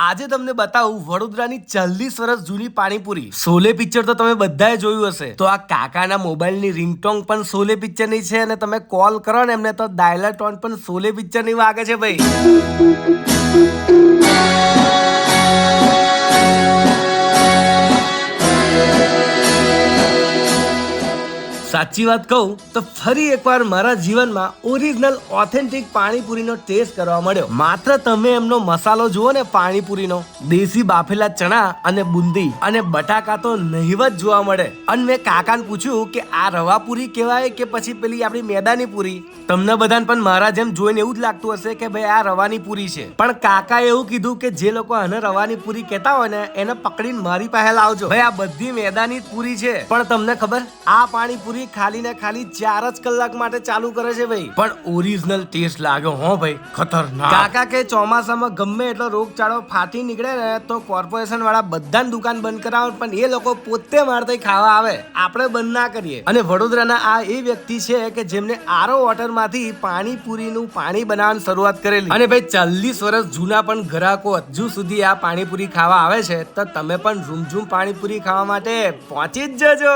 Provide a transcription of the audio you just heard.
આજે તમને બતાવું, વડોદરાની ચાલીસ વર્ષ જૂની પાણીપુરી. સોલે પિક્ચર તો તમે બધાએ જોયું હશે. તો આ કાકાના મોબાઈલની રિંગટોંગ પણ સોલે પિક્ચરની છે અને તમે કોલ કરો ને એમને તો ડાયલર ટોન પણ સોલે પિક્ચરની વાગે છે ભાઈ. સાચી વાત કહું, તો ફરી એકવાર મારા જીવનમાં ઓરિજિનલ, ઓથેન્ટિક પાણીપુરીનો ટેસ્ટ કરવા મળ્યો. માત્ર તમે એમનો મસાલો જુઓ ને પાણીપુરીનો. દેશી બાફેલા ચણા અને બુંદી અને બટાકા તો નહીવત જોવા મળે. અને મેં કાકાને પૂછ્યું કે આ રવા પૂરી કહેવાય કે પછી પેલી આપણી મેદાની પૂરી? તમને બધાને પણ મારા જેમ જોઈને એવું જ લાગતું હશે કે ભાઈ આ રવાની પૂરી છે. પણ કાકાએ એવું કીધું કે જે લોકો આને રવાની પૂરી કહેતા હોય ને, એને પકડીને મારી પાસે લાવજો. ભાઈ આ બધી મેદાની પૂરી છે. પણ તમને ખબર, આ પાણીપુરી ખાલી ને ખાલી ચાર જ કલાક માટે ચાલુ કરે છે ભાઈ. પણ ઓરિજિનલ ટેસ્ટ લાગ્યો હો ભાઈ ખતરનાક. કાકા કે ચોમાસામાં ગમે એટલો રોગચાળો ફાટી નીકળે ને તો કોર્પોરેશન વાળા બધા દુકાન બંધ કરાવે પણ એ લોકો પોતે મારતે ખાવા આવે. આપણે બંધ ના કરીએ. અને વડોદરાના આ એ વ્યક્તિ છે કે જેમને આરો વોટરમાંથી પાણીપુરીનું પાણી બનાવવાની શરૂઆત કરેલી. અને ભાઈ ચાલીસ વર્ષ જૂના પણ ગ્રાહકો હજુ સુધી આ પાણીપુરી ખાવા આવે છે તો તમે પણ રૂમઝૂમ પાણીપુરી ખાવા માટે પહોંચી જ જજો.